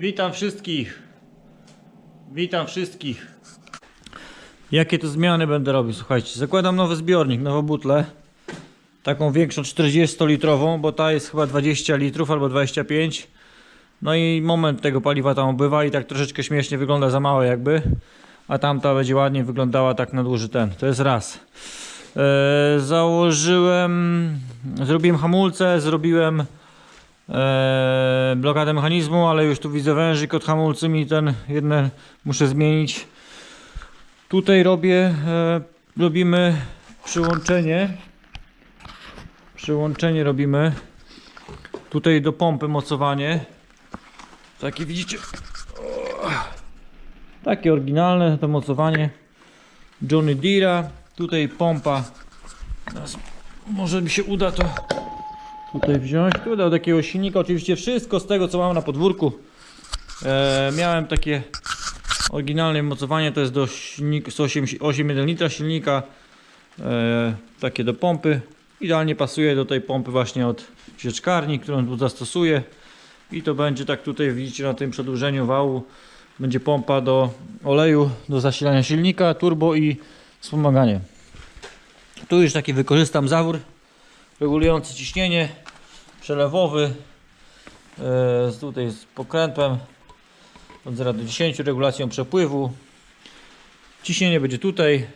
Witam wszystkich. Witam wszystkich. Jakie to zmiany będę robił? Słuchajcie, zakładam nowy zbiornik, nową butlę. Taką większą 40-litrową, bo ta jest chyba 20 litrów albo 25. No i moment tego paliwa tam obywa i tak troszeczkę śmiesznie wygląda za małe jakby. A tamta będzie ładnie wyglądała tak na dłuży ten. To jest raz. E, założyłem, zrobiłem hamulce, zrobiłem e, blokadę mechanizmu, ale już tu widzę wężyk od hamulcy mi ten jedne muszę zmienić. Tutaj robię, e, robimy przyłączenie. Przyłączenie robimy. Tutaj do pompy mocowanie. Takie widzicie. Takie oryginalne to mocowanie. Johnny Deere'a. Tutaj pompa. Teraz może mi się uda to tutaj wziąć. Tu do takiego silnika. Oczywiście wszystko z tego co mam na podwórku. E, miałem takie oryginalne mocowanie. To jest do silnika 8,1 litra silnika. E, takie do pompy. Idealnie pasuje do tej pompy właśnie od sieczkarni, którą tu zastosuję. I to będzie tak tutaj widzicie na tym przedłużeniu wału. Będzie pompa do oleju, do zasilania silnika, turbo i wspomaganie. Tu już taki wykorzystam zawór regulujący ciśnienie, przelewowy. E, tutaj z pokrętłem od 0 do 10, regulacją przepływu. Ciśnienie będzie tutaj.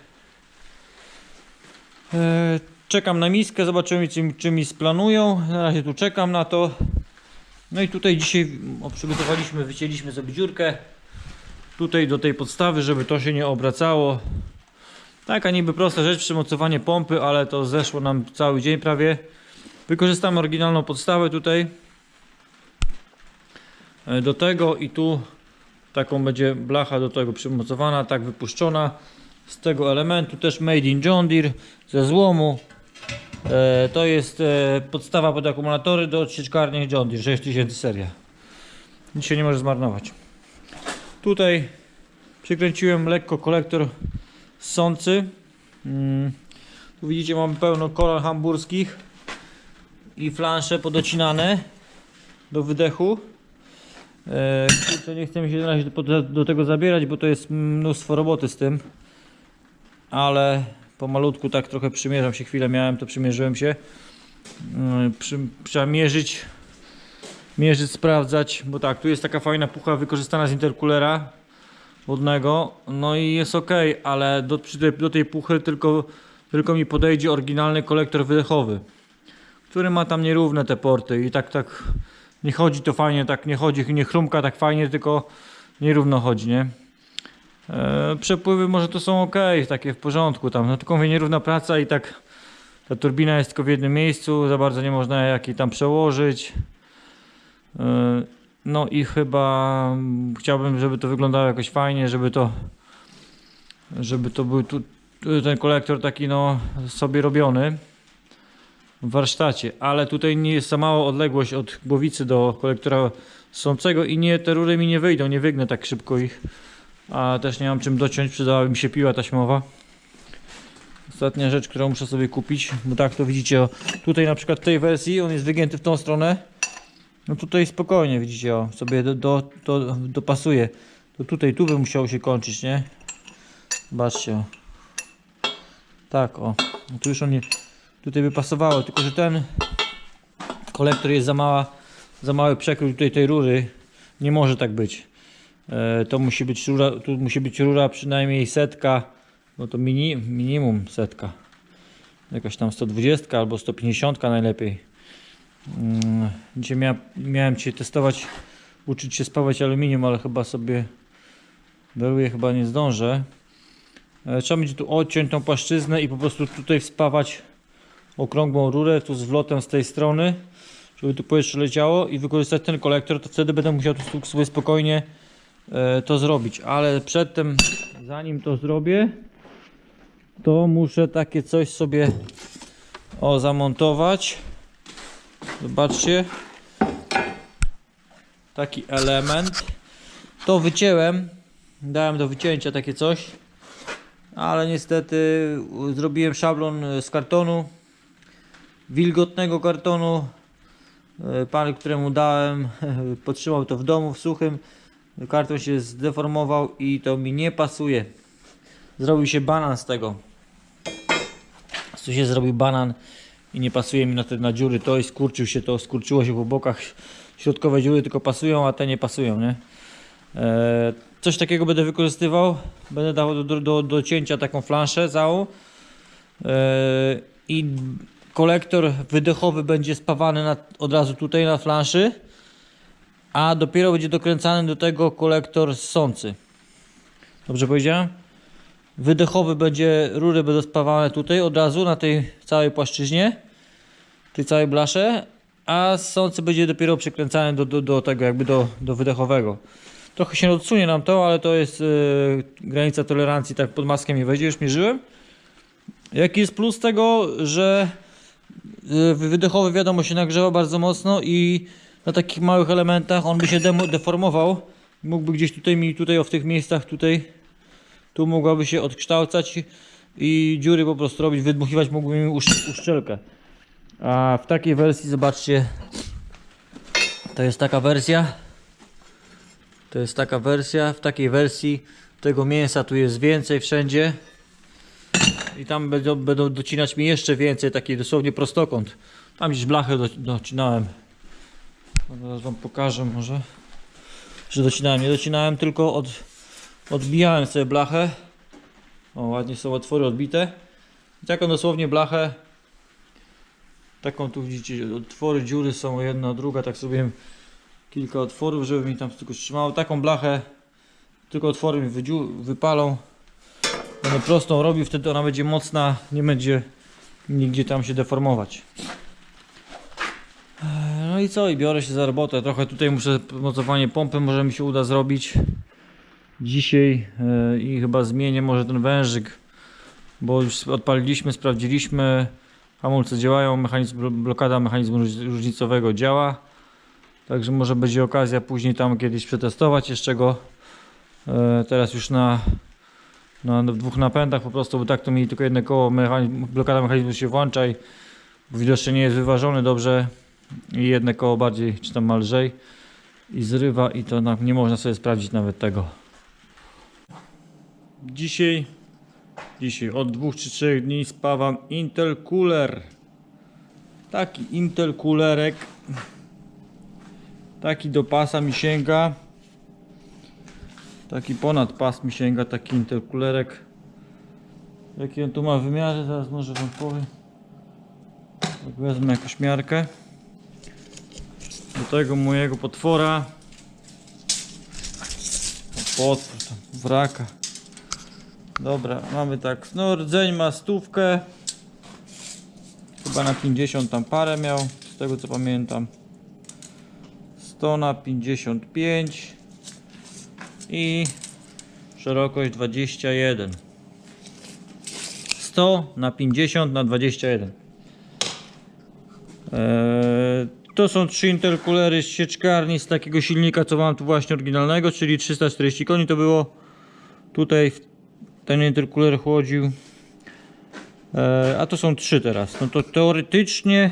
E, czekam na miskę, zobaczymy czy, czy mi splanują. Na razie tu czekam na to. No i tutaj dzisiaj przygotowaliśmy, wycięliśmy sobie dziurkę. Tutaj do tej podstawy, żeby to się nie obracało. Taka niby prosta rzecz, przymocowanie pompy, ale to zeszło nam cały dzień prawie. Wykorzystamy oryginalną podstawę tutaj. E, Do tego i tu taką będzie blacha do tego przymocowana, tak wypuszczona. Z tego elementu też made in John Deere, ze złomu. E, to jest e, podstawa pod akumulatory do sieczkarni John Deere 6000 seria. Nic się nie może zmarnować. Tutaj przykręciłem lekko kolektor sący. Mm. Tu widzicie mamy pełno kolan hamburskich i flansze podocinane do wydechu. E, kurczę, nie chcę mi się na do tego zabierać, bo to jest mnóstwo roboty z tym. Ale pomalutku tak trochę przymierzam się, chwilę miałem, to przymierzyłem się. Mm, Przy, trzeba mierzyć, mierzyć, sprawdzać, bo tak, tu jest taka fajna pucha wykorzystana z interkulera wodnego, no i jest ok, ale do, tej, do tej puchy tylko, tylko mi podejdzie oryginalny kolektor wydechowy, który ma tam nierówne te porty i tak, tak nie chodzi to fajnie, tak nie chodzi, nie chrumka tak fajnie, tylko nierówno chodzi, nie? E, przepływy może to są ok, takie w porządku tam, no tylko mówię nierówna praca i tak ta turbina jest tylko w jednym miejscu, za bardzo nie można jakiej tam przełożyć. E, no i chyba chciałbym, żeby to wyglądało jakoś fajnie, żeby to żeby to był tu, ten kolektor taki no sobie robiony w warsztacie, ale tutaj nie jest za mała odległość od głowicy do kolektora sącego i nie, te rury mi nie wyjdą, nie wygnę tak szybko ich, a też nie mam czym dociąć, przydałaby mi się piła taśmowa. Ostatnia rzecz, którą muszę sobie kupić, bo tak to widzicie, tutaj na przykład w tej wersji on jest wygięty w tą stronę, no tutaj spokojnie, widzicie, o, sobie do, do, do, dopasuje. To tutaj, tu by musiało się kończyć, nie? Zobaczcie, o. Tak, o. No tu już on nie, tutaj by pasowało, tylko że ten kolektor jest za mała, za mały przekrój tutaj tej rury. Nie może tak być. E, to musi być rura, tu musi być rura przynajmniej setka, no to mini, minimum setka. Jakaś tam 120 albo 150 najlepiej. Mm, Dzisiaj mia, miałem Cię testować, uczyć się spawać aluminium, ale chyba sobie daruję, chyba nie zdążę. E, Trzeba będzie tu odciąć tą płaszczyznę i po prostu tutaj wspawać okrągłą rurę, tu z wlotem z tej strony, żeby tu powietrze leciało i wykorzystać ten kolektor, to wtedy będę musiał tu sobie spokojnie e, to zrobić. Ale przedtem, zanim to zrobię, to muszę takie coś sobie o zamontować. Zobaczcie. Taki element. To wycięłem. Dałem do wycięcia takie coś. Ale niestety zrobiłem szablon z kartonu. Wilgotnego kartonu. E, Pan, któremu dałem, podtrzymał to w domu w suchym. Karton się zdeformował i to mi nie pasuje. Zrobił się banan z tego. Tu się zrobił banan i nie pasuje mi na te na dziury. To i skurczył się to, skurczyło się po bokach. Środkowe dziury tylko pasują, a te nie pasują, nie? E, coś takiego będę wykorzystywał. Będę dał do, do, do, cięcia taką flanszę całą. E, I kolektor wydechowy będzie spawany na, od razu tutaj na flanszy. A dopiero będzie dokręcany do tego kolektor ssący. Dobrze powiedziałem? Wydechowy będzie, rury będą spawane tutaj od razu na tej całej płaszczyźnie, tej całej blasze, a ssący będzie dopiero przykręcany do, do, do tego, jakby do, do wydechowego. Trochę się odsunie nam to, ale to jest yy, granica tolerancji, tak pod maskę mi wejdzie, już mierzyłem. Jaki jest plus tego, że yy, wydechowy wiadomo się nagrzewa bardzo mocno i na takich małych elementach on by się deformował. Mógłby gdzieś tutaj mi, tutaj o w tych miejscach tutaj tu mogłaby się odkształcać i dziury po prostu robić, wydmuchiwać mógłby mi usz, uszczelkę. A w takiej wersji, zobaczcie, to jest taka wersja. To jest taka wersja. W takiej wersji tego mięsa tu jest więcej wszędzie. I tam będą, będą docinać mi jeszcze więcej, taki dosłownie prostokąt. Tam gdzieś blachę do, docinałem. Zaraz wam pokażę może, że docinałem. Nie docinałem tylko od odbijałem sobie blachę. O, ładnie są otwory odbite. Taką dosłownie blachę. Taką tu widzicie, otwory, dziury są jedna, druga, tak sobie kilka otworów, żeby mi tam tylko trzymało. Taką blachę, tylko otwory mi wypalą. Będę prostą robił, wtedy ona będzie mocna, nie będzie nigdzie tam się deformować. Eee, No i co? I biorę się za robotę. Trochę tutaj muszę mocowanie pompy, może mi się uda zrobić dzisiaj e, i chyba zmienię może ten wężyk, bo już odpaliliśmy, sprawdziliśmy, hamulce działają, mechanizm, blo- blokada mechanizmu róż- różnicowego działa, także może będzie okazja później tam kiedyś przetestować jeszcze go, e, teraz już na, na dwóch napędach po prostu, bo tak to mi tylko jedno koło, mechanizm, blokada mechanizmu się włącza i widocznie nie jest wyważony dobrze i jedno koło bardziej czy tam lżej i zrywa i to nie można sobie sprawdzić nawet tego. Dzisiaj, dzisiaj od dwóch czy trzech dni spawam Intel Cooler. Taki Intel Coolerek. Taki do pasa mi sięga. Taki ponad pas mi sięga taki Intel Coolerek. Jaki on tu ma wymiary, zaraz może wam powiem. Tak wezmę jakąś miarkę. Do tego mojego potwora. Potwór tam, wraka. Dobra, mamy tak. No rdzeń ma stówkę. Chyba na 50 tam parę miał, z tego co pamiętam. 100 na 55 i szerokość 21. 100 na 50 na 21. Eee, to są trzy interkulery z sieczkarni z takiego silnika, co mam tu właśnie oryginalnego, czyli 340 koni to było. Tutaj w ten interkuler chłodził. E, a to są trzy teraz. No to teoretycznie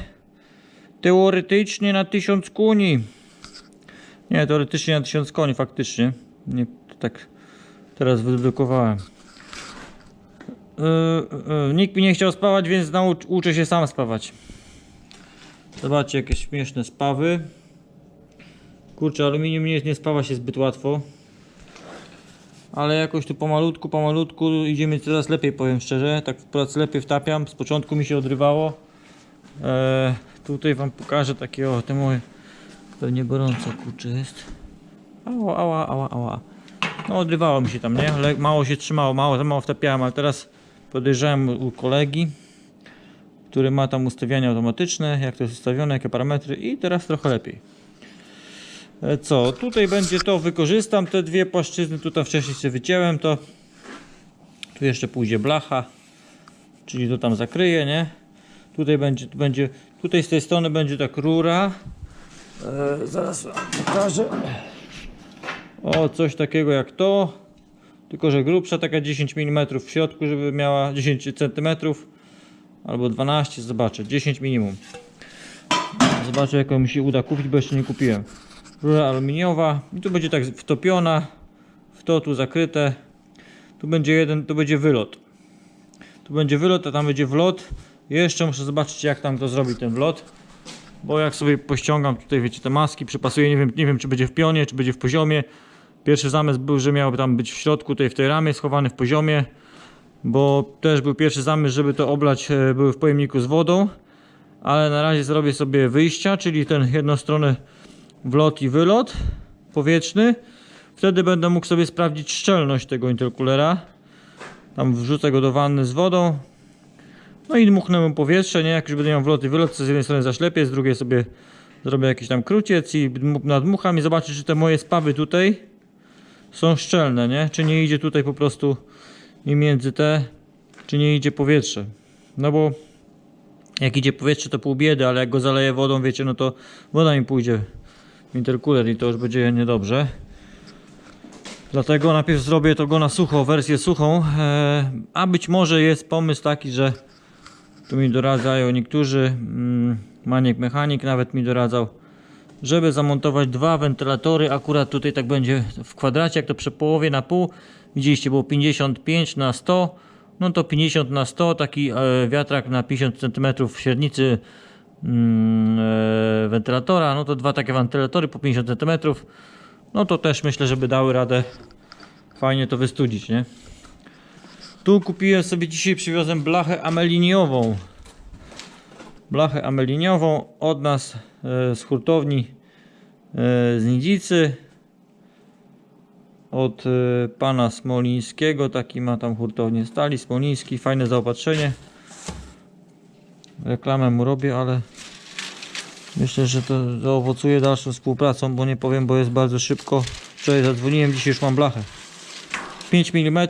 teoretycznie na 1000 koni. Nie, teoretycznie na 1000 koni faktycznie. Nie, tak teraz wydedukowałem. E, e, nikt mi nie chciał spawać, więc naucz, uczę się sam spawać. Zobaczcie jakie śmieszne spawy. Kurczę, aluminium nie, nie spawa się zbyt łatwo ale jakoś tu pomalutku, pomalutku idzie mi coraz lepiej, powiem szczerze. Tak coraz lepiej wtapiam. Z początku mi się odrywało. Eee, tutaj wam pokażę takie o, te moje. Pewnie gorąco kurczę jest. Ała, ała, ała, ała. No odrywało mi się tam, nie? Ale mało się trzymało, mało, za mało wtapiałem, ale teraz podejrzałem u kolegi, który ma tam ustawiania automatyczne, jak to jest ustawione, jakie parametry i teraz trochę lepiej. E, Co? Tutaj będzie to, wykorzystam te dwie płaszczyzny, tutaj wcześniej sobie wyciąłem to. Tu jeszcze pójdzie blacha, czyli to tam zakryje, nie? Tutaj będzie, będzie, tutaj z tej strony będzie tak rura. E, zaraz wam pokażę. O, coś takiego jak to. Tylko, że grubsza, taka 10 mm w środku, żeby miała 10 cm albo 12, zobaczę, 10 minimum. Zobaczę jaką mi się uda kupić, bo jeszcze nie kupiłem. Rura aluminiowa i tu będzie tak wtopiona w to tu zakryte. Tu będzie jeden, tu będzie wylot. Tu będzie wylot, a tam będzie wlot. Jeszcze muszę zobaczyć jak tam to zrobi ten wlot. Bo jak sobie pościągam tutaj wiecie te maski, przypasuję, nie wiem, nie wiem czy będzie w pionie, czy będzie w poziomie. Pierwszy zamysł był, że miałby tam być w środku, tutaj w tej ramie, schowany w poziomie. Bo też był pierwszy zamysł, żeby to oblać e, były w pojemniku z wodą. Ale na razie zrobię sobie wyjścia, czyli ten jednostronny wlot i wylot powietrzny. Wtedy będę mógł sobie sprawdzić szczelność tego intercoolera. Tam wrzucę go do wanny z wodą. No i dmuchnę mu powietrze, nie? Jak już będę miał wlot i wylot, to z jednej strony zaślepię, z drugiej sobie zrobię jakiś tam kruciec i dmu- nadmucham i zobaczę, czy te moje spawy tutaj są szczelne, nie? Czy nie idzie tutaj po prostu i między te, czy nie idzie powietrze. No bo jak idzie powietrze to pół biedy, ale jak go zaleję wodą, wiecie, no to woda mi pójdzie intercooler i to już będzie niedobrze. Dlatego najpierw zrobię to go na sucho, wersję suchą, e, a być może jest pomysł taki, że tu mi doradzają niektórzy, mm, Maniek Mechanik nawet mi doradzał, żeby zamontować dwa wentylatory, akurat tutaj tak będzie w kwadracie, jak to przepołowie na pół, widzieliście było 55 na 100, no to 50 na 100, taki e, wiatrak na 50 cm średnicy wentylatora, no to dwa takie wentylatory po 50 cm, no to też myślę, żeby dały radę fajnie to wystudzić, nie? Tu kupiłem sobie dzisiaj, przywiozłem blachę ameliniową. Blachę ameliniową od nas e, z hurtowni e, z Nidzicy. Od e, pana Smolińskiego, taki ma tam hurtownię stali, Smoliński, fajne zaopatrzenie. Reklamę mu robię, ale myślę, że to zaowocuje dalszą współpracą, bo nie powiem, bo jest bardzo szybko. Wczoraj zadzwoniłem, dzisiaj już mam blachę. 5 mm,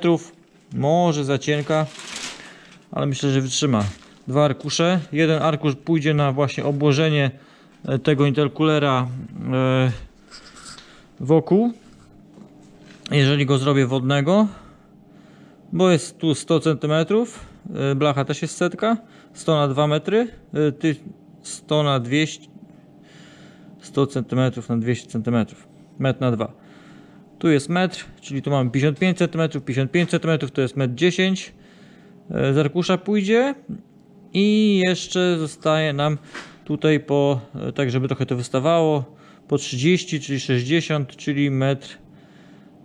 może za cienka, ale myślę, że wytrzyma. Dwa arkusze. Jeden arkusz pójdzie na właśnie obłożenie e, tego intercoolera e, wokół. Jeżeli go zrobię wodnego, bo jest tu 100 cm, e, blacha też jest setka, 100 na 2 metry, e, ty 100 na 200, 100 cm na 200 cm, metr na 2. Tu jest metr, czyli tu mamy 55 cm, 55 cm to jest metr 10 e, z arkusza pójdzie i jeszcze zostaje nam tutaj po, e, tak żeby trochę to wystawało, po 30, czyli 60, czyli metr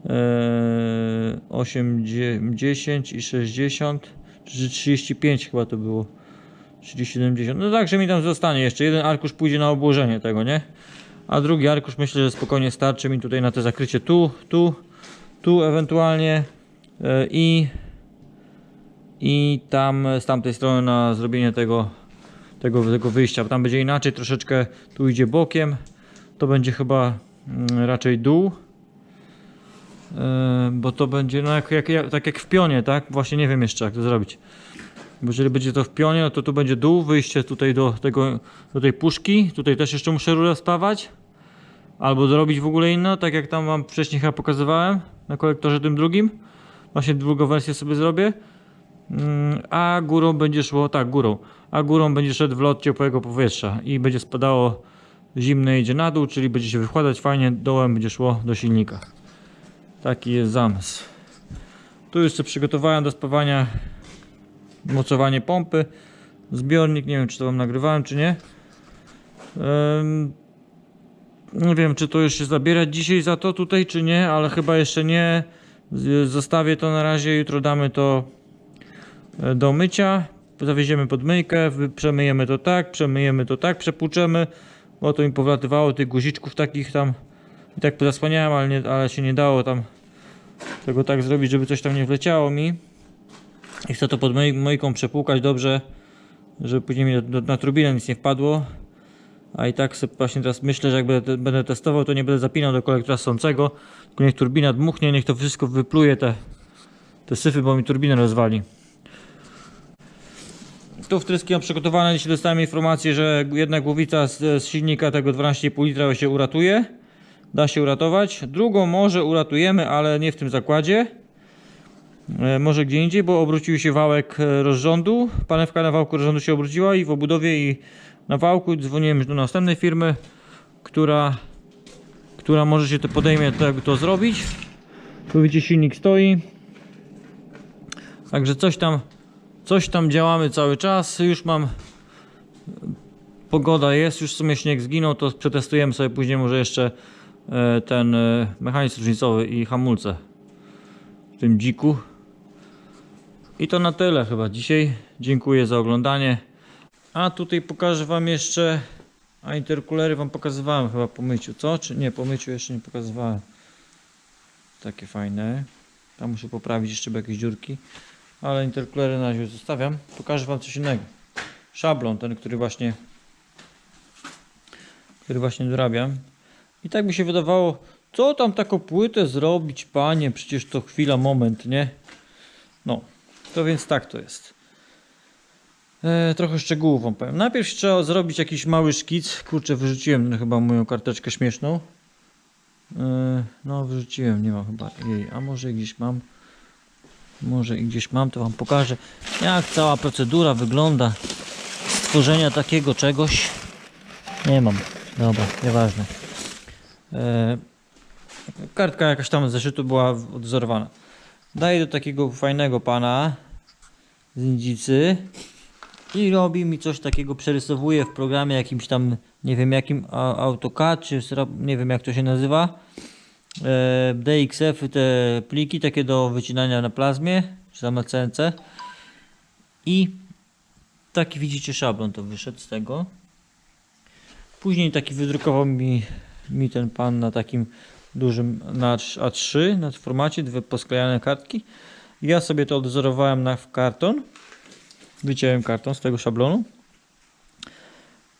e, 80 i 60, czy 35 chyba to było. 30, 70. No tak, że mi tam zostanie jeszcze. Jeden arkusz pójdzie na obłożenie tego, nie? A drugi arkusz myślę, że spokojnie starczy mi tutaj na to zakrycie tu, tu, tu ewentualnie e, i i tam z tamtej strony na zrobienie tego, tego, tego wyjścia. Tam będzie inaczej, troszeczkę tu idzie bokiem. To będzie chyba mm, raczej dół. E, Bo to będzie no jak, jak, jak, tak jak w pionie, tak? Właśnie nie wiem jeszcze jak to zrobić. Bo jeżeli będzie to w pionie, to tu będzie dół, wyjście tutaj do, tego, do tej puszki. Tutaj też jeszcze muszę rurę spawać. Albo zrobić w ogóle inną, tak jak tam wam wcześniej chyba pokazywałem na kolektorze tym drugim. Właśnie drugą wersję sobie zrobię. Mm, A górą będzie szło, tak górą, a górą będzie szedł wlot ciepłego powietrza i będzie spadało zimne idzie na dół, czyli będzie się wychładzać fajnie, dołem będzie szło do silnika. Taki jest zamysł. Tu jeszcze przygotowałem do spawania mocowanie pompy, zbiornik, nie wiem czy to wam nagrywałem czy nie. Nie wiem czy to już się zabierać dzisiaj za to tutaj czy nie, ale chyba jeszcze nie. Zostawię to na razie, jutro damy to e, do mycia. Zawieziemy pod myjkę, przemyjemy to tak, przemyjemy to tak, przepłuczemy, bo to mi powlatywało tych guziczków takich tam. I tak zasłaniałem, ale, nie, ale się nie dało tam tego tak zrobić, żeby coś tam nie wleciało mi. I chcę to pod myj, myjką przepłukać dobrze, żeby później mi na turbinę nic nie wpadło. A i tak sobie właśnie teraz myślę, że jak będę, będę testował, to nie będę zapinał do kolektora sącego, tylko niech turbina dmuchnie, niech to wszystko wypluje te, te syfy, bo mi turbinę rozwali. Tu wtryski przygotowane, jeśli dostałem informację, że jedna głowica z, z silnika tego 12,5 litra się uratuje. Da się uratować. Drugą może uratujemy, ale nie w tym zakładzie. E, może gdzie indziej, bo obrócił się wałek e, rozrządu. Panewka na wałku rozrządu się obróciła i w obudowie i na wałku dzwoniłem do następnej firmy, która, która może się to podejmie to, to zrobić. Tu widzicie silnik stoi. Także coś tam, coś tam działamy cały czas. Już mam pogoda jest, już w sumie śnieg zginął, to przetestujemy sobie później może jeszcze e, ten mechanizm różnicowy i hamulce w tym dziku. I to na tyle chyba dzisiaj. Dziękuję za oglądanie. A tutaj pokażę Wam jeszcze. A interkulery Wam pokazywałem chyba po myciu, co? Czy nie, po myciu jeszcze nie pokazywałem. Takie fajne. Tam muszę poprawić jeszcze jakieś dziurki. Ale interkulery na razie zostawiam. Pokażę Wam coś innego. Szablon, ten, który właśnie który właśnie dorabiam. I tak mi się wydawało, co tam taką płytę zrobić, panie, przecież to chwila, moment, nie? No, to więc tak to jest. E, trochę szczegółów wam powiem. Najpierw trzeba zrobić jakiś mały szkic. Kurczę, wyrzuciłem chyba moją karteczkę śmieszną. E, no, wyrzuciłem, nie ma chyba jej. A może gdzieś mam. Może i gdzieś mam, to wam pokażę, jak cała procedura wygląda stworzenia takiego czegoś. Nie mam. Dobra, nieważne. E, kartka jakaś tam z zeszytu była odwzorowana. Daję do takiego fajnego pana z Indicy i robi mi coś takiego, przerysowuje w programie jakimś tam, nie wiem jakim, AutoCAD, czy nie wiem jak to się nazywa. E, DXF, te pliki takie do wycinania na plazmie, czy tam na CNC. I taki widzicie szablon to wyszedł z tego. Później taki wydrukował mi, mi ten pan na takim dużym na A3 na formacie, dwie posklejane kartki. Ja sobie to odwzorowałem na karton. Wyciąłem karton z tego szablonu.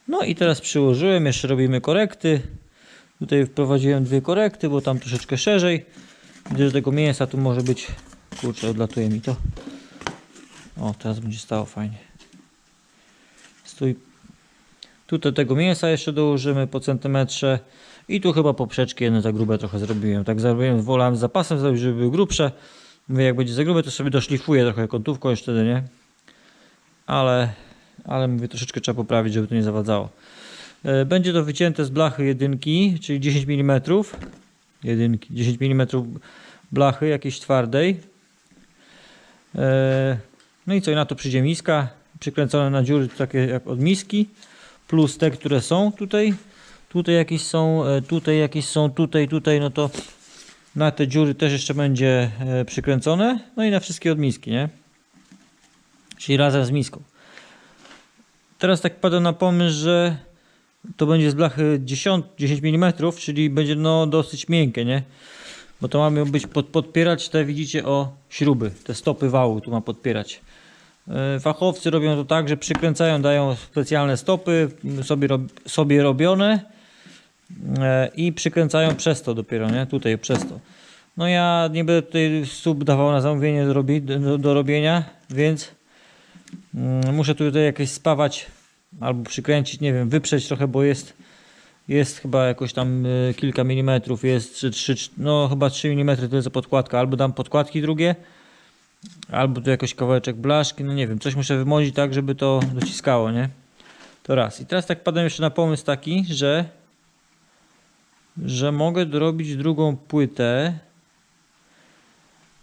No i teraz przyłożyłem, jeszcze robimy korekty. Tutaj wprowadziłem dwie korekty, bo tam troszeczkę szerzej. Widzę, że tego mięsa tu może być. Kurczę, odlatuje mi to. O, teraz będzie stało fajnie. Stój Tutaj tego mięsa jeszcze dołożymy po centymetrze. I tu chyba poprzeczki jedne za grube trochę zrobiłem. Tak zrobiłem, wolałem z zapasem żeby były grubsze. Mówię, jak będzie za grube, to sobie doszlifuję trochę kątówką wtedy, nie? Ale, ale mówię, troszeczkę trzeba poprawić, żeby to nie zawadzało. E, Będzie to wycięte z blachy jedynki, czyli 10 mm. Jedynki, 10 mm blachy jakiejś twardej. E, No i co, i na to przyjdzie miska, przykręcone na dziury takie jak od miski plus te, które są tutaj. Tutaj jakieś są, e, tutaj jakieś są, tutaj, tutaj, no to na te dziury też jeszcze będzie e, przykręcone. No i na wszystkie od miski, nie? Czyli razem z miską. Teraz tak pada na pomysł, że to będzie z blachy 10, 10 mm, czyli będzie no dosyć miękkie, nie? Bo to mamy być pod, podpierać te, widzicie, o śruby, te stopy wału tu ma podpierać. E, Fachowcy robią to tak, że przykręcają, dają specjalne stopy sobie, sobie robione i przykręcają przez to dopiero, nie? Tutaj przez to. No ja nie będę tutaj sub dawał na zamówienie do, robi, do, do robienia, więc mm, muszę tutaj jakieś spawać albo przykręcić, nie wiem, wyprzeć trochę, bo jest jest chyba jakoś tam e, kilka milimetrów, jest 3, 3, no chyba 3 mm to jest podkładka, albo dam podkładki drugie, Albo tu jakoś kawałeczek blaszki, no nie wiem, coś muszę wymodzić tak, żeby to dociskało, nie? To raz. I teraz tak padłem jeszcze na pomysł taki, że że mogę dorobić drugą płytę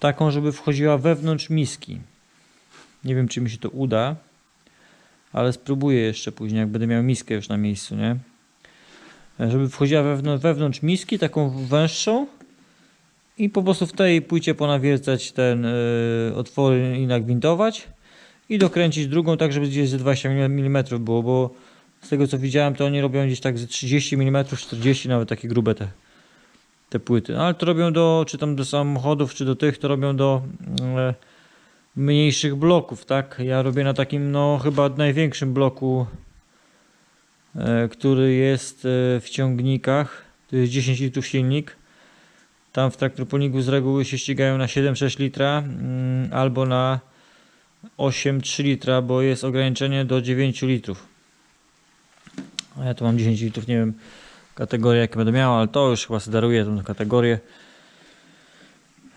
taką, żeby wchodziła wewnątrz miski. Nie wiem, czy mi się to uda, ale spróbuję jeszcze później, jak będę miał miskę już na miejscu, nie? Żeby wchodziła wewnątrz, wewnątrz miski, taką węższą, i po prostu w tej płycie ponawiercać ten y, otwory i nagwintować i dokręcić drugą tak, żeby gdzieś ze 20 mm było, bo z tego co widziałem to oni robią gdzieś tak ze 30 mm, 40 nawet takie grube te, te płyty. No, ale to robią do, czy tam do samochodów, czy do tych, to robią do y, mniejszych bloków, tak? Ja robię na takim, no chyba największym bloku, y, który jest y, w ciągnikach, to jest 10 litrów silnik. Tam w traktorpolniku z reguły się ścigają na 7,6 litra mm, albo na 8,3 litra, bo jest ograniczenie do 9 litrów. A ja tu mam 10 litrów, nie wiem kategorię jakie będę miał, ale to już chyba daruję tą kategorię.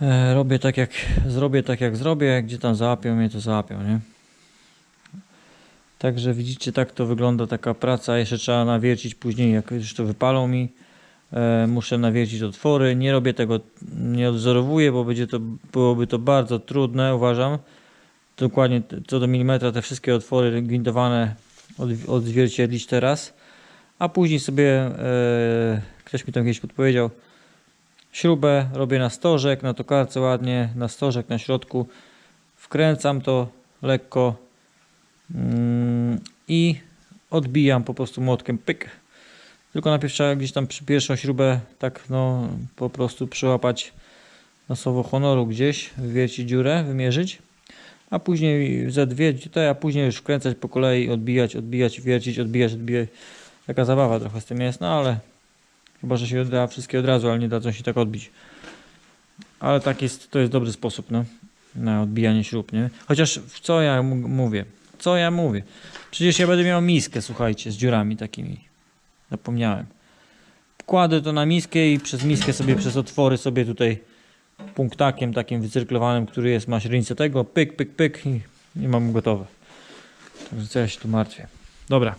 E, robię tak jak zrobię, tak jak zrobię, gdzie tam załapią mnie to załapią, nie? Także widzicie, tak to wygląda taka praca. Jeszcze trzeba nawiercić później, jak już to wypalą mi. E, muszę nawiercić otwory. Nie robię tego, nie odzorowuję, bo będzie to, byłoby to bardzo trudne, uważam. Dokładnie co do milimetra te wszystkie otwory gwintowane od, odzwierciedlić teraz. A później sobie, e, ktoś mi tam kiedyś podpowiedział, śrubę robię na stożek, na tokarce ładnie, na stożek na środku. Wkręcam to lekko mm, i odbijam po prostu młotkiem pyk. Tylko najpierw trzeba gdzieś tam przy pierwszą śrubę tak no po prostu przyłapać na słowo honoru gdzieś, wywiercić dziurę, wymierzyć, a później ze dwie tutaj, a później już wkręcać po kolei, odbijać, odbijać, wiercić, odbijać, odbijać. Taka zabawa trochę z tym jest, no ale chyba, że się da wszystkie od razu, ale nie dadzą się tak odbić. Ale tak jest, to jest dobry sposób, no, na odbijanie śrub, nie? Chociaż co ja mówię? Co ja mówię? Przecież ja będę miał miskę, słuchajcie, z dziurami takimi. Zapomniałem. Kładę to na miskę i przez miskę sobie, przez otwory sobie tutaj punktakiem takim wycyrklowanym, który jest, ma źrenicę tego, pyk, pyk, pyk i, i mam gotowe. Także co ja się tu martwię. Dobra,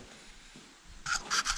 you